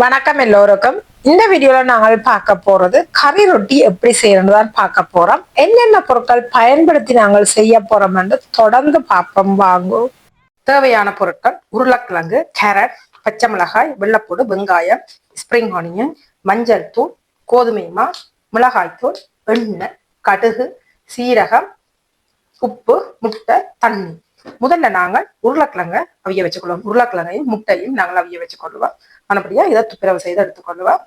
வணக்கம் எல்லோருக்கும். இந்த வீடியோல நாங்கள் பார்க்க போறது கறி ரொட்டி எப்படி செய்யறது தான் பார்க்க போறோம். என்னென்ன பொருட்கள் பயன்படுத்தி நாங்கள் செய்ய போறோம் என்று தொடர்ந்து பார்ப்போம். வாங்கும் தேவையான பொருட்கள் உருளைக்கிழங்கு கேரட் பச்சை மிளகாய் வெள்ளைப்பூடு வெங்காயம் ஸ்ப்ரிங் ஆனியன் மஞ்சள் தூள் கோதுமை மா மிளகாய் தூள் எண்ணெய் கடுகு சீரகம் உப்பு முட்டை தண்ணி. முதல்ல நாங்கள் உருளைக்கிழங்க அவிய வச்சுக்கொள்வோம். உருளைக்கிழங்கையும் முட்டையும் நாங்கள் அவிய வச்சுக்கொள்வோம். ஆனபடியா இதை துப்புரவு செய்து எடுத்துக்கொள்வோம்.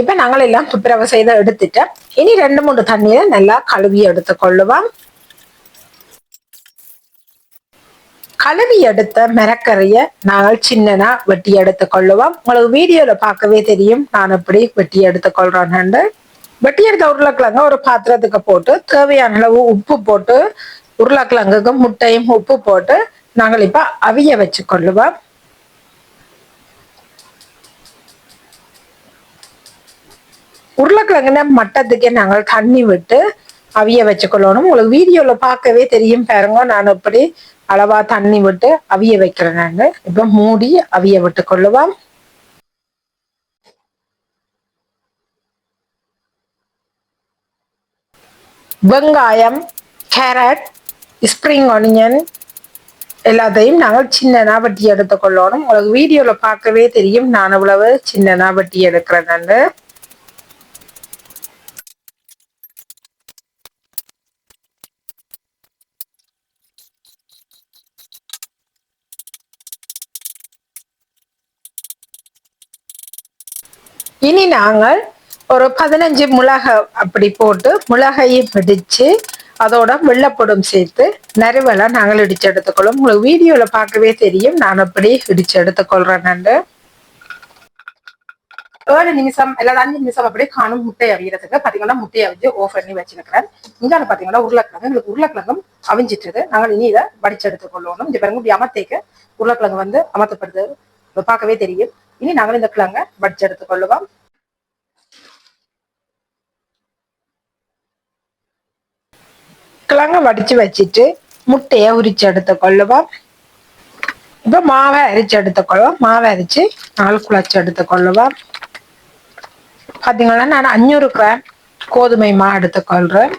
இப்ப நாங்கள் எல்லாம் துப்புரவு செய்து எடுத்துட்டோம் இனி ரெண்டு மூணு தண்ணியை நல்லா கழுவி எடுத்துக்கொள்ளுவோம். கழுவி எடுத்த மிரக்கறிய நாங்கள் சின்னனா வெட்டி எடுத்துக்கொள்ளுவோம். உங்களுக்கு வீடியோல பார்க்கவே தெரியும். நான் எப்படி வெட்டி எடுத்துக்கொள்றேன்னு வெட்டி எடுத்த உருளைக்கிழங்க ஒரு பாத்திரத்துக்கு போட்டு தேவையான அளவு உப்பு போட்டு உருளைக்கிழங்குக்கும் முட்டையும் உப்பு போட்டு நாங்கள் இப்ப அவிய வச்சு கொள்ளுவோம். உருளைக்கிழங்குன மட்டத்துக்கே நாங்கள் தண்ணி விட்டு அவிய வச்சுக்கொள்ளணும் உங்களுக்கு வீடியோல பார்க்கவே தெரியும் பாருங்க நான் எப்படி அளவா தண்ணி விட்டு அவிய வைக்கிறேன் நாங்க இப்ப மூடி அவிய விட்டு கொள்ளுவோம். வெங்காயம் கேரட் ஸ்ப்ரிங் ஒனியன் எல்லாத்தையும் நாங்கள் சின்னனா வட்டி எடுத்துக்கொள்ளணும். உங்களுக்கு வீடியோல பார்க்கவே தெரியும். நான் இவ்வளவு சின்னனா வட்டி எடுக்கிறேன் இனி நாங்கள் ஒரு பதினஞ்சு மிளகை அப்படி போட்டு மிளகையும் பிடிச்சு அதோட வெள்ளப்பொடும் சேர்த்து நறுவலை நாங்கள் இடிச்சு எடுத்துக்கொள்ளும். உங்களுக்கு வீடியோவில் பார்க்கவே தெரியும். நான் அப்படி இடிச்சு எடுத்துக்கொள்றேன் ஏழு நிமிஷம் இல்லாத அஞ்சு நிமிஷம் அப்படியே காணும் முட்டை அவியறதுக்கு பார்த்தீங்கன்னா முட்டையை அவிஞ்சு ஓஃப் பண்ணி வச்சிருக்கிறேன். இங்கே பார்த்தீங்கன்னா உருளைக்கிழங்கு எங்களுக்கு உருளைக்கிழங்கும் அவிஞ்சிட்டுது. நாங்கள் இனி இதை வடிச்சு எடுத்துக்கொள்ளணும் இந்த பாருங்க இப்படி அமர்த்தேக்க உருளைக்கிழங்கு வந்து அமர்த்தப்படுது. பார்க்கவே தெரியும். இனி நாங்கள் இந்த கிழங்கை வடிச்சு கிழங்க வடிச்சு வச்சுட்டு முட்டையை உரிச்சு எடுத்துக்கொள்ளுவோம் இப்போ மாவை அரிச்சு எடுத்துக்கொள்வோம் மாவை அரிச்சு நாலு குழச்சி எடுத்துக்கொள்ளுவோம் பார்த்தீங்கன்னா நான் அஞ்சூறு கிராம் கோதுமை மா எடுத்துக்கொள்றேன்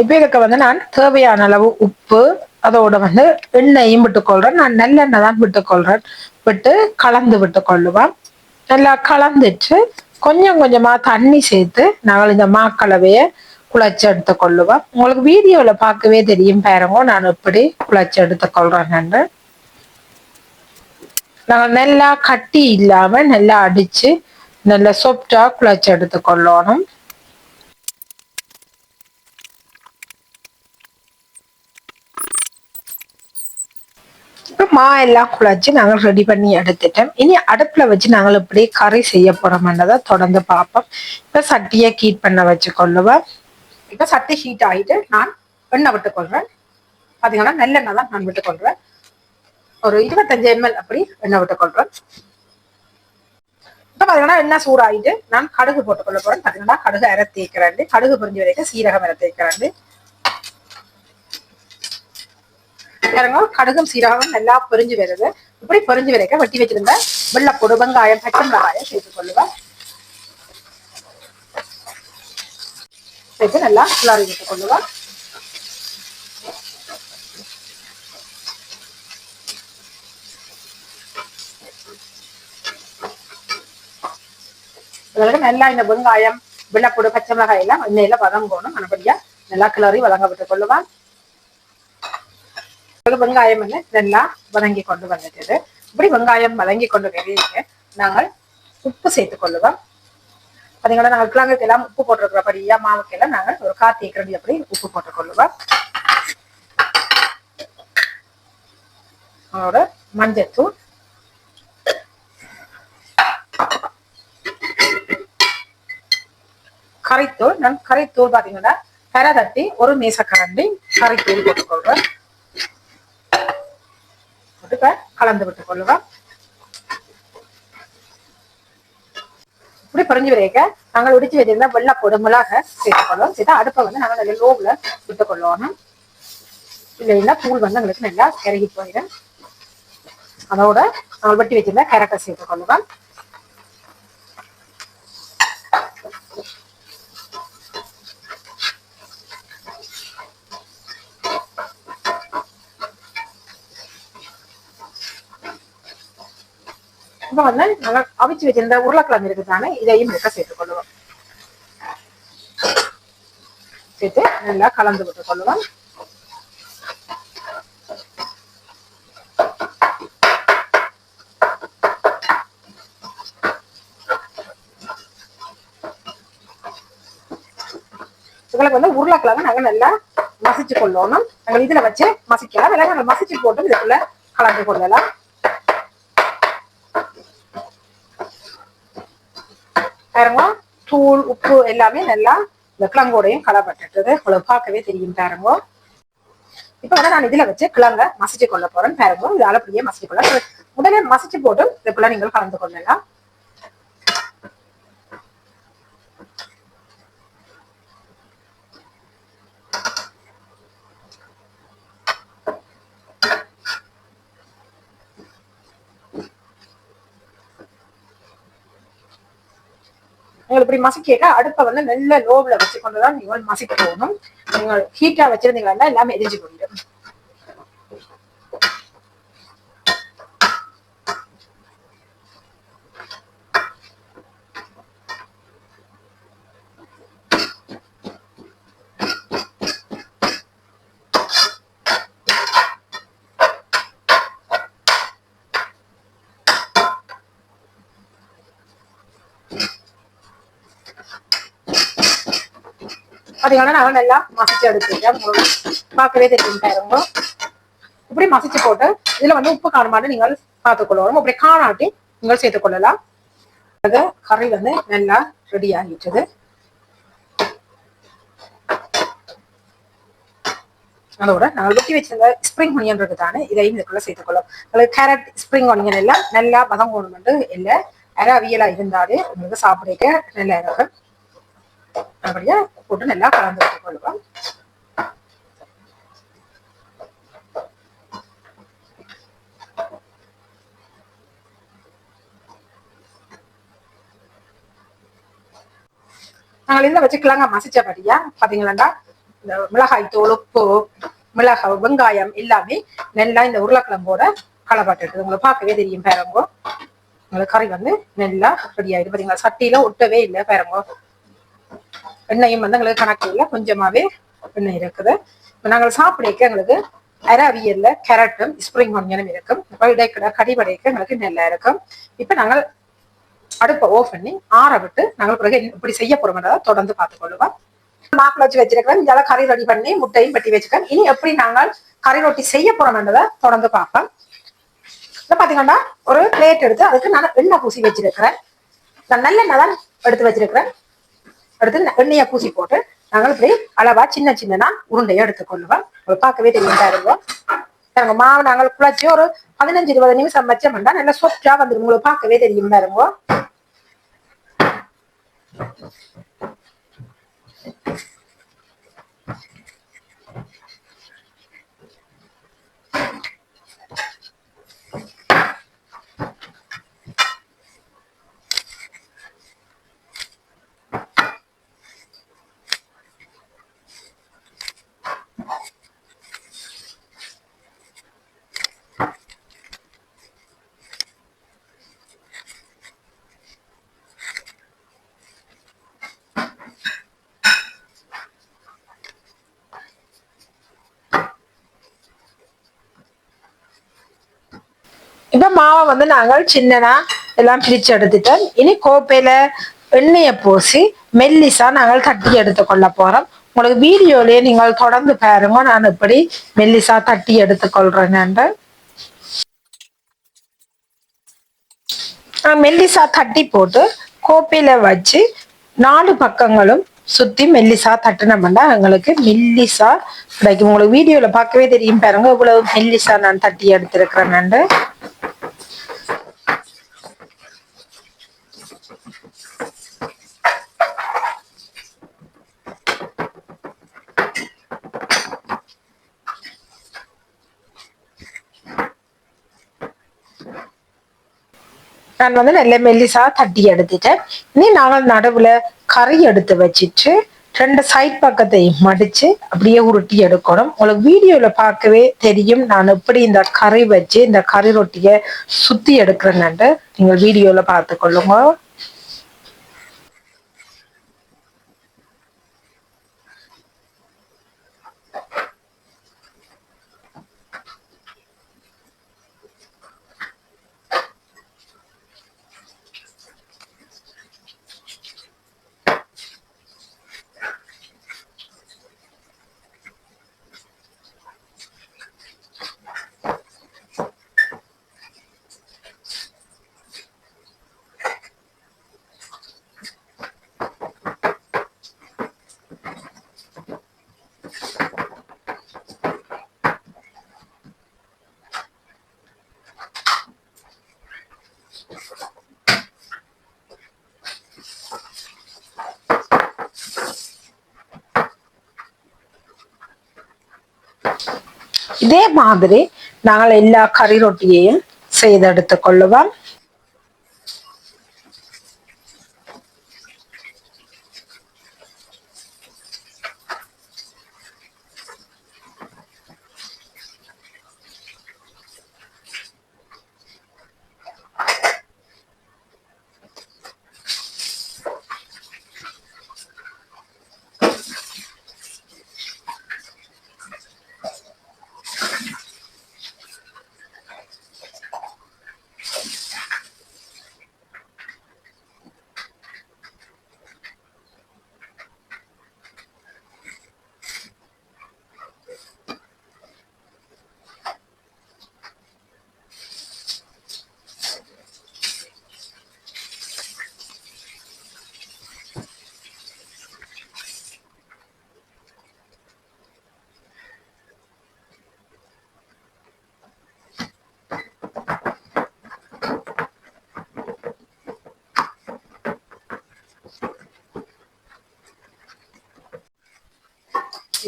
இப்போ இதுக்கு வந்து நான் தேவையான அளவு உப்பு அதோட வந்து எண்ணெயும் விட்டுக்கொள்றேன். நான் நல்லெண்ணெய் தான் விட்டுக்கொள்றேன். விட்டு கலந்து விட்டுக்கொள்ளுவேன். நல்லா கலந்துட்டு கொஞ்சம் கொஞ்சமா தண்ணி சேர்த்து நாங்கள் இந்த மாக்கலவையை குழச்சி எடுத்துக்கொள்ளுவேன். உங்களுக்கு வீடியோல பார்க்கவே தெரியும் பாருங்க நான் எப்படி குழச்சி எடுத்துக்கொள்றேன்னு நாங்கள் நல்லா கட்டி இல்லாம நல்லா அடிச்சு நல்லா சொப்டா குழச்சி எடுத்துக்கொள்ளணும். இப்போ மா எல்லாம் குழச்சி நாங்கள் ரெடி பண்ணி எடுத்துட்டோம். இனி அடுப்பில் வச்சு நாங்கள் இப்படி கறி செய்ய போகிறோம்ன்றதை தொடர்ந்து பார்ப்போம். இப்போ சட்டியை ஹீட் பண்ண வச்சு கொள்ளுவேன் இப்போ சட்டி ஹீட் ஆகிட்டு நான் எண்ணெய் விட்டுக்கொள்கிறேன் பார்த்தீங்கன்னா நல்லெண்ணெய் தான் நான் விட்டுக்கொள்கிறேன் ஒரு இருபத்தஞ்சு எம்எல் அப்படி எண்ணெய் விட்டுக்கொள்கிறேன் இப்போ பார்த்தீங்கன்னா எண்ணெய் சூடாகிட்டு நான் கடுகு போட்டுக்கொள்ள போகிறேன் பார்த்தீங்கன்னா கடுகு அரை தேய்க்கிறேன் கடுகு புரிஞ்சு வரைக்கும் சீரகம் அரை தேய்க்கிறேன் நேரங்களும் கடுகும் சீரகம் நல்லா பொரிஞ்சு வருது. இப்படி பொரிஞ்சு வரைக்க வெட்டி வச்சிருந்த வெள்ளப்பொடு வெங்காயம் பச்சை மிளகாயம் சேர்த்து கொள்ளுவேன் சேர்த்து நல்லா கிளறி விட்டுக் கொள்ளுவேன் நல்லா இந்த வெங்காயம் வெள்ளப்பொடு பச்சை மிளகாய் எல்லாம் எண்ணெயில வதங்கணும். மறுபடியா நல்லா கிளறி வதங்க விட்டுக் கொள்ளுவான் வெங்காயம் வந்து நல்லா வதங்கி கொண்டு வந்துட்டது இப்படி வெங்காயம் வதங்கி கொண்டு வெளியே நாங்கள் உப்பு சேர்த்து கொள்ளுவோம் பார்த்தீங்கன்னா நாங்கள் கிழங்குக்கு எல்லாம் உப்பு போட்டிருக்கிறபடியா மாவுக்கு எல்லாம் நாங்கள் ஒரு காத்தி கிரண்டி அப்படி உப்பு போட்டுக்கொள்ளுவோம் அதோட மஞ்சத்தூள் கரைத்தூள் நான் கரைத்தூள் பார்த்தீங்கன்னா கரை தட்டி ஒரு மேசக்கரண்டி கரைத்தூள் போட்டுக்கொள்வேன் போட்டுக்க கலந்து விட்டுக் கொள்ளுவோம் இப்படி பறிஞ்சு வரைக்க நாங்கள் உடிச்சு வச்சிருந்தா வெள்ளை பொடு மிளக சேர்த்துக்கொள்வோம் சேர்த்து அடுப்பை வந்து நாங்கள் நல்ல லோவில் விட்டுக்கொள்ளுவோம் இல்லைன்னா தூள் வந்து எங்களுக்கு நல்லா கருகி போயிடும். அதோட நாங்கள் வெட்டி வச்சிருந்தா கேரட்டை சேர்த்துக்கொள்ளுவோம் இப்ப வந்து நல்லா அவிச்சு வச்சிருந்த உருளைக்கிழங்கு இருக்குதானே இதையும் இருக்க சேர்த்துக்கொள்ளுவோம் சேர்த்து நல்லா கலந்து விட்டுக் கொள்ளுவோம். இதுகளுக்கு வந்து உருளைக்கிழங்கு நாங்க நல்லா மசிச்சு கொள்ளணும் நாங்கள் இதுல வச்சு மசிக்கலாம். இல்லை நாங்கள் மசிச்சு போட்டு இதுக்குள்ள கலந்து கொள்ளலாம். பாருங்க. தூள் உப்பு எல்லாமே நல்லா இந்த கிழங்கோடையும் கலப்பட்டுட்டது உங்களுக்கு பார்க்கவே தெரியும் பாருங்க. இப்ப வந்து நான் இதுல வச்சு கிழங்க மசிச்சு கொள்ள போறேன் பாருங்க. இதால அப்படியே மசிச்சு கொள்ள உடனே மசிச்சு போட்டு இதுக்குள்ள நீங்கள் கலந்து கொள்ளலாம். நீங்கள் இப்படி மசிக்க அடுப்பை வந்து நல்ல லோவில் வச்சு கொண்டுதான் நீங்கள் மசிக்க போகணும். நீங்கள் ஹீட்டா வச்சிருந்தீங்கன்னா எல்லாமே எரிஞ்சு போகணும் பார்த்தீங்கன்னா நான் நல்லா மசிச்சு எடுத்துருக்கேன் பார்க்கவே தெரியும் இப்படி மசிச்சு போட்டு இதுல வந்து உப்பு காணுமாட்டு நீங்கள் பார்த்துக்கொள்ளணும். அப்படி காணாட்டி நீங்கள் சேர்த்துக்கொள்ளலாம் அது கறி வந்து நல்லா ரெடி ஆகிட்டது. அதோட நாங்கள் வெட்டி வச்சிருந்த ஸ்ப்ரிங் ஒனியன் இருக்கு தானே இதையும் இதுக்குள்ள சேர்த்துக்கொள்ளும் உங்களுக்கு கேரட் ஸ்ப்ரிங் ஒனியன் எல்லாம் நல்லா பதம் கொண்டு இல்லை அரை அவியலா இருந்தாலே உங்களுக்கு சாப்பிடுக்க நல்லா இருக்கும் அப்படியே போட்டு நல்லா கலந்து விட்டுக்கொள்வோம் நாங்கள் இந்த வச்சுக்கலாங்க மசிச்சபடியா. பாத்தீங்களா இந்த மிளகாய் தோல் உப்பு மிளகாய் வெங்காயம் எல்லாமே நல்லா இந்த உருளைக்கிழம்போட களப்பட்டு உங்களுக்கு பார்க்கவே தெரியும் பேரங்கோ. உங்களுக்கு கறி வந்து நல்லா ரெடி ஆயிடும் பாத்தீங்களா சட்டியில ஒட்டவே இல்லை பேரங்கோ. எண்ணெயும் வந்து எங்களுக்கு கணக்கு இல்லை கொஞ்சமாவே எண்ணெய் இருக்குது. நாங்கள் சாப்பிடக்க எங்களுக்கு அரவியல்ல கேரட்டும் ஸ்ப்ரிங் ஒன்யனும் இருக்கும். இடைக்கிட கடிபடைக்க எங்களுக்கு நல்லா இருக்கும். இப்ப நாங்கள் அடுப்பை ஓஃப் பண்ணி ஆற விட்டு நாங்கள் பிறகு இப்படி செய்ய போறோம்ன்றதை தொடர்ந்து பார்த்துக்கொள்ளுவோம் மாப்பிள வச்சு வச்சிருக்கிறேன். இதால கறி ரெடி பண்ணி முட்டையும் பட்டி வச்சுக்கேன் இனி எப்படி நாங்கள் கறி ரொட்டி செய்ய போறோம்ன்றதை தொடர்ந்து பார்ப்போம். இதை பாத்தீங்கன்னா ஒரு பிளேட் எடுத்து அதுக்கு நான் எண்ணெய் பூசி வச்சிருக்கிறேன். நான் நல்லெண்ணெய் தான் எடுத்து வச்சிருக்கிறேன். அடுத்து எண்ணெயை பூசி போட்டு நாங்கள் இப்படி அளவா சின்ன சின்னனா உருண்டையை எடுத்துக்கொள்ளுவோம். உங்களுக்கு பார்க்கவே தெரியும் பாருங்க. நாங்க மாவு நாங்கள் குழச்சி ஒரு பதினஞ்சு இருபது நிமிஷம் வச்சோம்னா நல்லா சொட்டா வந்துடும் உங்களுக்கு பார்க்கவே தெரியும் பாருங்க. இப்ப மாவை வந்து நாங்கள் சின்னனா எல்லாம் பிரிச்சு எடுத்துட்டோம். இனி கோப்பையில எண்ணெயை பூசி மெல்லிசா நாங்கள் தட்டி எடுத்து கொள்ள போறோம். உங்களுக்கு வீடியோலயே நீங்கள் தொடர்ந்து பாருங்க. நான் இப்படி மெல்லிசா தட்டி எடுத்துக்கொள்றேன் மெல்லிசா தட்டி போட்டு கோப்பையில வச்சு நாலு பக்கங்களும் சுத்தி மெல்லிசா தட்டினோம்னா எங்களுக்கு மெல்லிசா கிடைக்கும். உங்களுக்கு வீடியோல பார்க்கவே தெரியும் பாருங்க. இவ்வளவு மெல்லிசா நான் தட்டி எடுத்திருக்கிறேன் நான் வந்து நல்ல மெல்லிசா தட்டி எடுத்துட்டேன். இனி நாங்கள் நடுவுல கறி எடுத்து வச்சிட்டு ரெண்டு சைட் பக்கத்தையும் மடிச்சு அப்படியே உருட்டி எடுக்கணும். உங்களுக்கு வீடியோல பார்க்கவே தெரியும் நான் எப்படி இந்த கறி வச்சு இந்த கறி ரொட்டியை சுத்தி எடுக்கிறேன்னு. நீங்கள் வீடியோல பார்த்து இதே மாதிரி நாங்கள் எல்லா கறி ரொட்டியையும் செய்தெடுத்து கொள்ளுவோம்.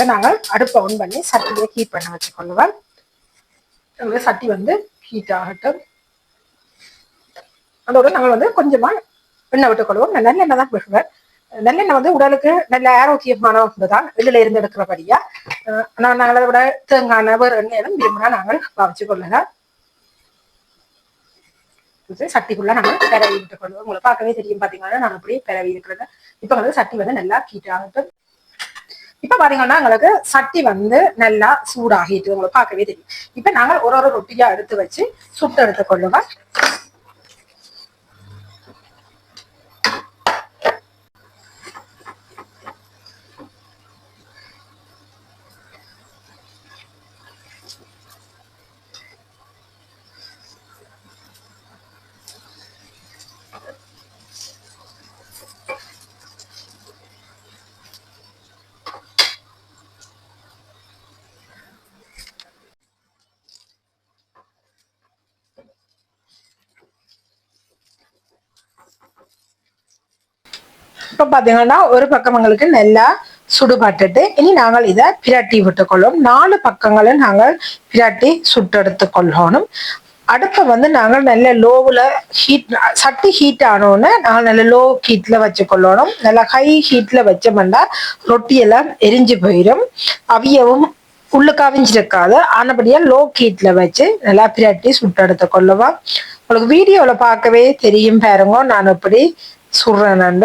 இப்போ நாங்கள் அடுப்பை ஆன் பண்ணி சட்டியை ஹீட் பண்ண வச்சுக்கொள்ளுவோம் எங்களுக்கு சட்டி வந்து ஹீட் ஆகட்டும். அதோட நாங்கள் வந்து கொஞ்சமா எண்ணெய் விட்டுக்கொள்வோம் நான் நல்லெண்ணெய் தான் விடுவேன். நல்லெண்ணெய் வந்து உடலுக்கு நல்ல ஆரோக்கியமான ஒன்று தான் வெளியில இருந்து எடுக்கிறபடியா. ஆனால் நான் நாங்களை விட தேங்காய் வேறு எண்ணெயும் விரும்பினா நாங்கள் பாவிச்சு கொள்ளலாம் சட்டிக்குள்ள நாங்கள் பிறவி விட்டுக்கொள்வோம் உங்களை பார்க்கவே தெரியும் பாத்தீங்கன்னா நான் அப்படியே பிறவி இருக்கிறது இப்போ வந்து சட்டி வந்து நல்லா ஹீட் ஆகட்டும். இப்ப பாத்தீங்கன்னா எங்களுக்கு சட்டி வந்து நல்லா சூடாகிட்டு உங்களுக்கு பார்க்கவே தெரியும். இப்ப நாங்க ஒரு ஒரு ரொட்டியா எடுத்து வச்சு சுட்டு எடுத்து இப்ப பாத்தீங்கன்னா ஒரு பக்கம் எங்களுக்கு நல்லா சுடுபட்டுட்டு இனி நாங்கள் இதை பிரட்டி விட்டுக்கொள்வோம் நாலு பக்கங்களும் நாங்கள் பிரட்டி சுட்டெடுத்து கொள்ளணும் அடுப்பை வந்து நாங்கள் நல்ல லோவில் ஹீட் சட்டி ஹீட் ஆனோன்னு நாங்கள் நல்ல லோ ஹீட்ல வச்சுக்கொள்ளணும். நல்லா ஹை ஹீட்டில் வச்சோம்னா ரொட்டியெல்லாம் எரிஞ்சு போயிடும் அவியவும் உள்ளு கவிஞ்சிருக்காது ஆனபடியாக லோ ஹீட்டில் வச்சு நல்லா பிரட்டி சுட்டெடுத்து கொள்ளுவோம் உங்களுக்கு வீடியோவில் பார்க்கவே தெரியும் பாருங்க. நான் இப்படி சுடுறேன்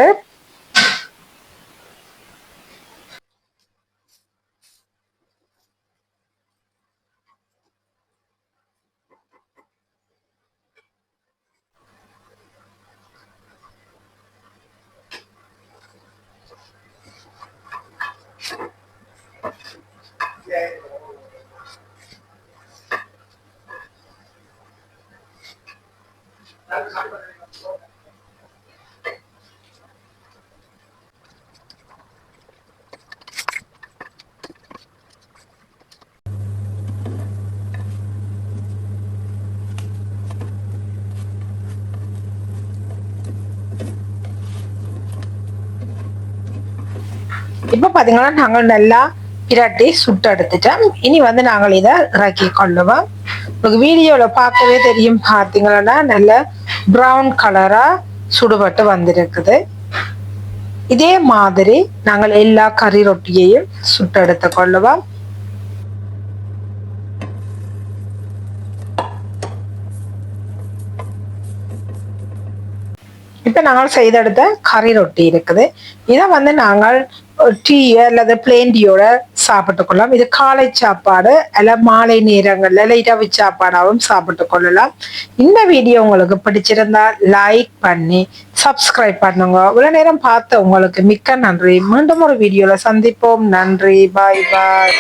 இப்போ பார்த்தீங்கன்னா நாங்கள் நல்லா பிரட்டி சுட்டு எடுத்துட்டோம் இனி வந்து நாங்கள் இதை இறக்கி கொள்ளுவோம் உங்களுக்கு வீடியோவில் பார்க்கவே தெரியும் பார்த்தீங்கன்னா நல்ல ப்ரௌன் கலரா சுடுபட்டு வந்திருக்குது இதே மாதிரி நாங்கள் எல்லா கறி ரொட்டியையும் சுட்டெடுத்து கொள்ளுவோம் இப்ப நாங்கள் செய்தெடுத்த கறி ரொட்டி இருக்குது இதை வந்து நாங்கள் டீயோ அல்லது பிளேன் டீயோட சாப்பிட்டு கொள்ளலாம். இது காலை சாப்பாடு அல்ல மாலை நேரங்கள்ல இல்லை இரவு சாப்பாடாகவும் சாப்பிட்டு கொள்ளலாம். இந்த வீடியோ உங்களுக்கு பிடிச்சிருந்தா லைக் பண்ணி சப்ஸ்கிரைப் பண்ணுங்க. இவ்வளவு நேரம் பார்த்த உங்களுக்கு மிக்க நன்றி. மீண்டும் ஒரு வீடியோல சந்திப்போம். நன்றி. பாய் பாய்